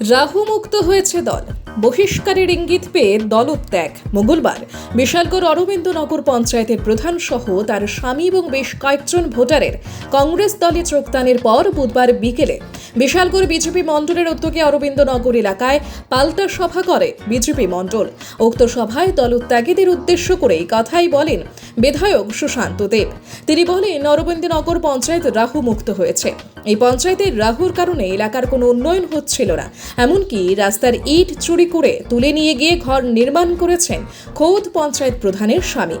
রাহু মুক্ত হয়েছে দল। বহিষ্কারের ইঙ্গিত পেয়ে দলত্যাগ। মঙ্গলবার বিশালগড় অরবিন্দনগর পঞ্চায়েতের প্রধান সহ তার স্বামী এবং বেশ কয়েকজন ভোটারের কংগ্রেস দলে যোগদানের পর বুধবার বিকেলে বিশালগড় বিজেপি মণ্ডলের উদ্যোগে অরবিন্দনগর এলাকায় পাল্টা সভা করে বিজেপি মণ্ডল। উক্ত সভায় দলত্যাগীদের উদ্দেশ্য করে এই কথাই বলেন বিধায়ক সুশান্ত দেব। তিনি বলেন, অরবিন্দনগর পঞ্চায়েত রাহু মুক্ত হয়েছে। এই পঞ্চায়েতের রাহুর কারণে এলাকার কোনো উন্নয়ন হচ্ছিল না। এমনকি রাস্তার ইট চুরি করে তুলে নিয়ে গিয়ে ঘর নির্মাণ করেছেন খোদ পঞ্চায়েত প্রধানের স্বামী।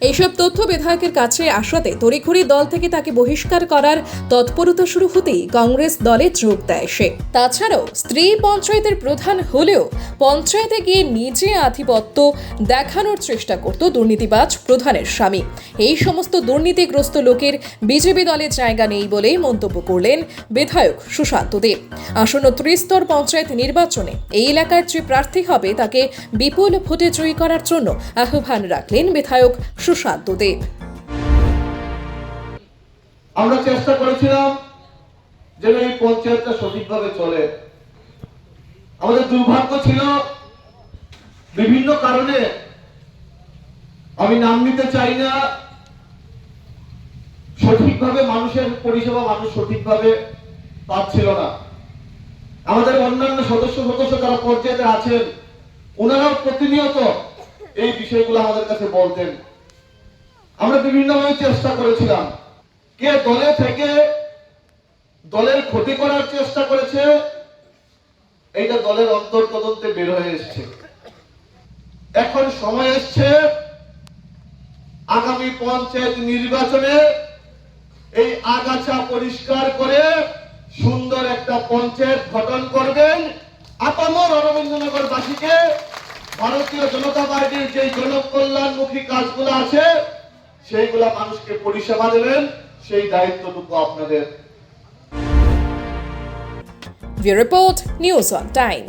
এইসব তথ্য বিধায়কের কাছে আসাতে তড়িঘড়ি দল থেকে তাকে বহিষ্কার করার তৎপরতা শুরু হতেই কংগ্রেস দলে যোগ দেয় সে। তাছাড়াও স্ত্রী পঞ্চায়েতের প্রধান হলেও পঞ্চায়েতে গিয়ে নিজে আধিপত্য দেখানোর চেষ্টা করত দুর্নীতিবাজ প্রধানের স্বামী। এই সমস্ত দুর্নীতিগ্রস্ত লোকের বিজেপি দলে জায়গা নেই বলেই মন্তব্য করলেন বিধায়ক সুশান্ত দেব আসন্ন ত্রিস্তর পঞ্চায়েত নির্বাচনে এই এলাকার যে প্রার্থী হবে তাকে বিপুল ভোটে জয়ী করার জন্য আহ্বান রাখলেন বিধায়ক সুশান্ত দেব আমরা চেষ্টা করেছিলাম যেন এই পঞ্চায়েতটা সঠিকভাবে চলে। আমাদের দুর্ভাগ্য ছিল বিভিন্ন কারণে আমি নাম নিতে চাই না। সঠিকভাবে মানুষের পরিষেবা মানুষ সঠিকভাবে পাচ্ছিল না। আমাদের অন্যান্য সদস্য সদস্য যারা পঞ্চায়েতে আছেন, ওনারাও প্রতিনিয়ত এই বিষয়গুলো আমাদের কাছে বলতেন। আমরা বিভিন্নভাবে চেষ্টা করেছিলাম। কে দলে থেকে দলের ক্ষতি করার চেষ্টা করেছে, এইটা দলের অন্তর তদন্তে বের হয়ে এসছে। এখন সময় এসছে আগামী পঞ্চায়েত নির্বাচনে এই আগাছা পরিষ্কার করে সুন্দর একটা পঞ্চায়েত গঠন করবেন আপামর অরবিন্দনগর বাসীকে ভারতীয় জনতা পার্টির যে জনকল্যাণমুখী কাজগুলো আছে সেইগুলা মানুষকে পরিষেবা দেবেন সেই দায়িত্বটুকু আপনাদের। Report news on time.